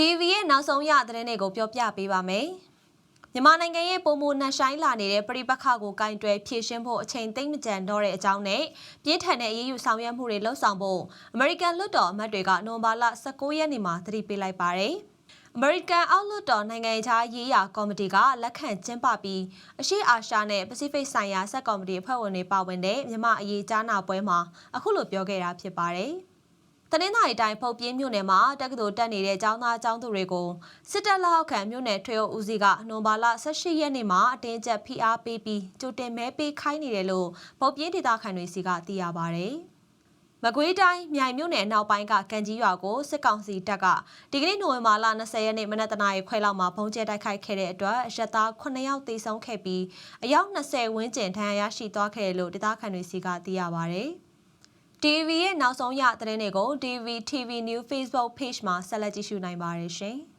TV ရဲ့နောက်ဆုံးရသတင်းတွေကိုပြောပြပေးပါမယ်။မြန်မာနိုင်ငံရဲ့ပုံမနှက်ဆိုင်လာနေတဲ့ပြည်ပခါကိုကင်တွယ်ဖြည့်ရှင်းဖို့အချိန်သိမ့်မကြန်တော့တဲ့အကြောင်းနဲ့ပြင်းထန်တဲ့အရေးယူဆောင်ရွက်မှုတွေလှုပ်ဆောင်ဖို့အမေရိကန်လွှတ်တော်အမတ်တွေကနိုဝင်ဘာလ19ရက်နေ့မှာသတိပေးလိုက်ပါတယ်။အမေရိကန်အောက်လွှတ်တော်နိုင်ငံခြားရေးရာကော်မတီကလက်ခံကျင်းပပြီးအရှိအာရှနဲ့ပစိဖိတ်ဆိုင်ရာဆက်ကော်မတီအဖွဲ့ဝင်တွေပါဝင်တဲ့မြန်မာအရေးကြားနာပွဲမှာအခုလိုပြောခဲ့တာဖြစ်ပါတယ်။ တနင်္သာရီတိုင်းဖုတ်ပြင်းမြို့နယ်မှာတက္ကသိုလ်တက်နေတဲ့ကျောင်းသားကျောင်းသူတွေကိုစစ်တပ်လက်အောက်ခံမြို့နယ်ထွေအုပ်ဦးစီးကနိုဘာလ18ရက်နေ့မှာအတင်းကျပ်ဖိအားပေးပြီးကြိုတင်မဲပေးခိုင်းနေတယ်လို့ဖုတ်ပြင်းဒေသခံတွေစီကသိရပါတယ်။မကွေးတိုင်းမြိုင်မြို့နယ်အနောက်ပိုင်းကကံကြီးရွာကိုစစ်ကောင်စီတပ်ကဒီကနေ့နိုဝင်ဘာလ20ရက်နေ့မနက်တနာရီခွဲလောက်မှာဘုံကျဲတိုက်ခိုက်ခဲ့တဲ့အတွက်ရက်သား9ယောက်သေဆုံးခဲ့ပြီးအယောက်20ဝန်းကျင်ဒဏ်ရာရရှိသွားခဲ့တယ်လို့ဒေသခံတွေစီကသိရပါဗျ။ TV ရဲ့နောက်ဆုံးရသတင်းတွေကို TV TV New Facebook Page မှာဆက်လက်ကြည့်ရှုနိုင်ပါတယ်ရှင်။